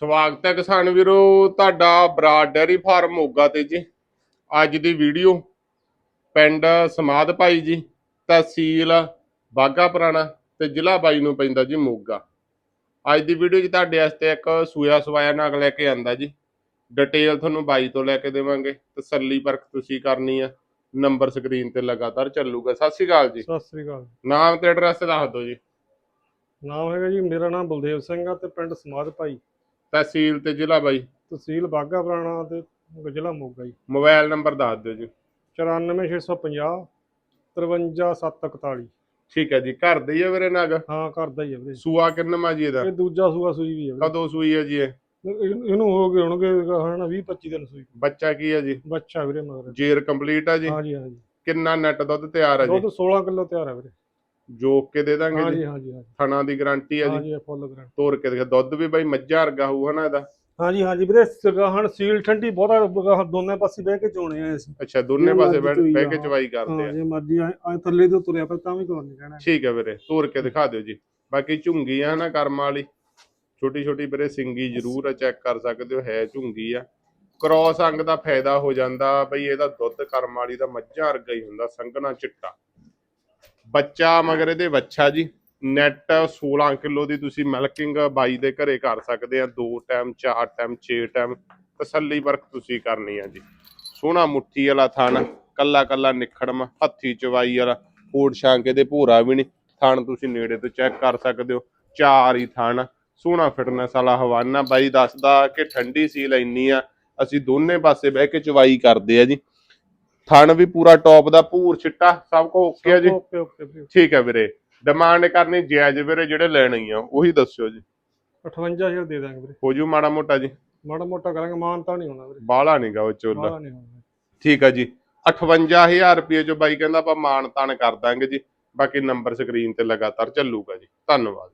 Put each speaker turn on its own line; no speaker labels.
ਸਵਾਗਤ ਹੈ ਕਿਸਾਨ ਵੀਰੋ ਤੁਹਾਡਾ ਬਰਾਡ ਡੈਰੀ ਫਾਰਮ ਮੋਗਾ ਤੇ ਜੀ। ਅੱਜ ਦੀ ਵੀਡੀਓ ਪਿੰਡ ਸਮਾਦ ਭਾਈ ਜੀ ਤਹਿਸੀਲ ਬਾਗਾ ਪੁਰਾਣਾ ਤੇ ਜ਼ਿਲ੍ਹਾ ਬਾਈ ਨੂੰ ਪੈਂਦਾ ਜੀ ਮੋਗਾ। ਅੱਜ ਦੀ ਵੀਡੀਓ 'ਚ ਤੁਹਾਡੇ ਵਾਸਤੇ ਇੱਕ ਸੂਆ ਸਵਾਇਆ ਨਾਗ ਲੈ ਕੇ ਆਂਦਾ ਜੀ। ਡਿਟੇਲ ਤੁਹਾਨੂੰ ਬਾਈ ਤੋਂ ਲੈ ਕੇ ਦੇਵਾਂਗੇ। ਤਸੱਲੀ ਪਰਖ ਤੁਸੀਂ ਕਰਨੀ ਆ। ਨੰਬਰ ਸਕਰੀਨ ਤੇ ਲਗਾਤਾਰ ਚੱਲੂਗਾ। ਸਤਿ ਸ਼੍ਰੀ ਅਕਾਲ ਜੀ।
ਸਤਿ ਸ੍ਰੀ ਅਕਾਲ।
ਨਾਮ ਤੇ ਐਡਰੈਸ ਦੱਸ ਦਿਓ ਜੀ।
ਨਾਮ ਹੈਗਾ ਜੀ ਮੇਰਾ ਨਾਮ ਬਲਦੇਵ ਸਿੰਘ ਆ ਤੇ ਪਿੰਡ ਸਮਾਧ ਭਾਈ।
ਤਹਿਸੀਲ ਤੇ ਜ਼ਿਲ੍ਹਾ ਬਾਈ।
ਤਹਿਸੀਲ ਬਾਗਾ ਪੁਰਾਣਾ ਤੇ ਜ਼ਿਲ੍ਹਾ ਮੋਗਾ ਜੀ।
ਮੋਬਾਈਲ ਨੰਬਰ ਦੱਸ ਦਿਓ ਜੀ।
94650 53741
ਠੀਕ ਹੈ ਜੀ ਘਰ ਦੇ ਹੀ ਆ ਵੀਰੇ ਨਗ?
ਹਾਂ ਕਰਦਾ ਹੀ ਆ ਵੀਰੇ।
ਸੂਆ ਕਿੰਨਵਾਂ ਜੀ ਇਹਦਾ?
ਇਹ ਦੂਜਾ ਸੂਆ ਸੂਈ ਵੀ ਹੈ ਵੀਰੇ।
ਕਦੋਂ ਸੂਈ ਹੈ ਜੀ ਇਹ?
ਇਹ- ਇਹਨੂੰ ਹੋ ਗਏ ਹੋਣਗੇ ਹਨਾ 20 25 ਦਿਨ ਸੂਈ।
ਬੱਚਾ ਕੀ ਹੈ ਜੀ?
ਬੱਚਾ ਵੀਰੇ ਮਗਰ।
ਜੇਰ ਕੰਪਲੀਟ ਆ ਜੀ?
ਹਾਂ ਜੀ ਹਾਂ ਜੀ
ਕਿੰਨਾ ਨੈਟ ਦੁੱਧ ਤਿਆਰ ਹੈ ਜੀ?
ਦੁੱਧ 16 ਕਿਲੋ ਤਿਆਰ ਹੈ ਵੀਰੇ।
ਜੋਕ ਕੇ ਦੇ ਦਾਂਗੇ ਜੀ।
ਜੀ ਹਾਂ ਜੀ ਹਾਂ ਜੀ
ਥਣਾ ਦੀ ਗਾਰੰਟੀ ਹੈ
ਹਾਂ
ਜੀ
ਜੀ ਫੁੱਲ ਗ੍ਰਾਂਟ
ਤੋੜ ਕੇ ਦੇਖ ਦੁੱਧ ਵੀ ਬਾਈ ਮੱਝਾਂ ਵਰਗਾ ਹੋਊ ਹਨਾ ਇਹਦਾ?
ਹਾਂ ਜੀ ਹਾਂ ਜੀ ਵੀਰੇ ਸਗਾਹਣ ਸੀਲ ਠੰਡੀ ਬਹੁਤਾ ਗਾਹਾਂ ਦੋਨੇ ਪਾਸੇ ਬਹਿ ਕੇ ਚੋਣੇ ਆ ਅਸੀਂ।
ਅੱਛਾ ਦੋਨੇ
ਇਹ
ਪਾਸੇ
ਮਰਜ਼ੀ
ਬਹਿ
ਚੋਈ
ਬਹਿ ਕੇ
ਆ।
ਚਵਾਈ ਕਰਦੇ
ਹਾਂ
ਆ
ਜੇ ਮਰਜ਼ੀ ਐ ਥੱਲੇ ਤੋਂ ਤੁਰਿਆ ਪਰ ਤਾਂ ਵੀ ਕੋਈ ਨਹੀਂ ਕਹਿਣਾ।
ਠੀਕ ਹੈ ਵੀਰੇ ਤੋੜ ਕੇ ਦਿਖਾ ਦਿਓ ਜੀ। ਬਾਕੀ ਝੁੰਗੀ ਆ ਨਾ ਕਰਮ ਵਾਲੀ। ਛੋਟੀ ਛੋਟੀ ਵੀਰੇ ਸਿੰਗੀ ਜ਼ਰੂਰ ਆ ਚੈੱਕ ਕਰ ਸਕਦੇ ਹੋ ਹੈ ਝੁੰਗੀ ਆ। ਕ੍ਰੋਸ ਅੰਗ ਦਾ ਫਾਇਦਾ ਹੋ ਜਾਂਦਾ ਬਈ ਇਹਦਾ ਦੁੱਧ ਕਰਮ ਵਾਲੀ ਦਾ ਮੱਝਾਂ ਵਰਗਾ ਹੀ ਹੁੰਦਾ ਸੰਘਣਾ ਚਿੱਟਾ। ਬੱਚਾ ਮਗਰ ਇਹਦੇ ਬੱਚਾ ਜੀ। ਨੈਟ 16 ਕਿਲੋ ਦੀ ਤੁਸੀਂ ਮਿਲਕਿੰਗ ਬਾਈ ਦੇ ਘਰੇ ਕਰ ਸਕਦੇ ਆ। ਦੋ ਟਾਈਮ ਚਾਰ ਟਾਈਮ 6 ਟਾਈਮ ਤਸੱਲੀ ਵਰਕ ਤੁਸੀਂ ਕਰਨੀ ਆ ਜੀ। ਸੋਹਣਾ ਮੁੱਠੀ ਵਾਲਾ ਥਣ, ਕੱਲਾ ਕੱਲਾ ਨਿਖੜਮ, ਹੱਥੀ ਚਵਾਈ ਵਾਲਾ ਫੋੜ ਛਾਂਕੇ ਦੇ ਭੂਰਾ ਵੀ ਨਹੀਂ। ਥਣ ਤੁਸੀਂ ਨੇੜੇ ਤੋਂ ਚੈੱਕ ਕਰ ਸਕਦੇ ਹੋ। ਚਾਰ ਹੀ ਥਣ, ਸੋਹਣਾ ਫਿਟਨੈਸ ਵਾਲਾ ਹਵਾਨਾ। ਬਾਈ ਦੱਸਦਾ ਕਿ ਠੰਡੀ ਸੀਲ ਇੰਨੀ ਆ। ਅਸੀਂ ਦੋਨੇ ਪਾਸੇ ਬਹਿ ਕੇ ਚਵਾਈ ਕਰਦੇ ਆ ਜੀ। ਥਣ ਵੀ ਪੂਰਾ ਟੌਪ ਦਾ ਭੂਰ ਚਿੱਟਾ ਸਭ ਕੋ ਓਕੇ ਆ ਜੀ।
ਓਕੇ ਓਕੇ ਵੀਰੇ
ਠੀਕ ਹੈ ਵੀਰੇ। ਡਿਮਾਂਡ ਕਰਨੀ ਜਾਇਜ਼ ਵੀਰੇ ਜਿਹੜੇ ਲੈਣੀ ਆ ਉਹੀ ਦੱਸਿਓ ਜੀ।
58000 ਦੇ ਦਾਂਗੇ ਵੀਰੇ।
ਹੋ ਜੂ ਮਾੜਾ ਮੋਟਾ ਜੀ।
ਮਾੜਾ ਮੋਟਾ ਕਰਾਂਗੇ ਮਾਨ ਤਾਂ ਨਹੀਂ ਹੋਣਾ ਵੀਰੇ।
ਬਾਹਲਾ ਨਹੀਂਗਾ ਉਹ ਚੋਲਾ। ਠੀਕ ਆ ਜੀ। 58000 ਰੁਪਏ ਜੋ ਬਾਈ ਕਹਿੰਦਾ ਆਪਾਂ ਮਾਨ ਤਾਨ ਕਰ ਦਾਂਗੇ ਜੀ। ਬਾਕੀ ਨੰਬਰ ਸਕਰੀਨ ਤੇ ਲਗਾਤਾਰ ਚੱਲੂਗਾ ਜੀ। ਧੰਨਵਾਦ।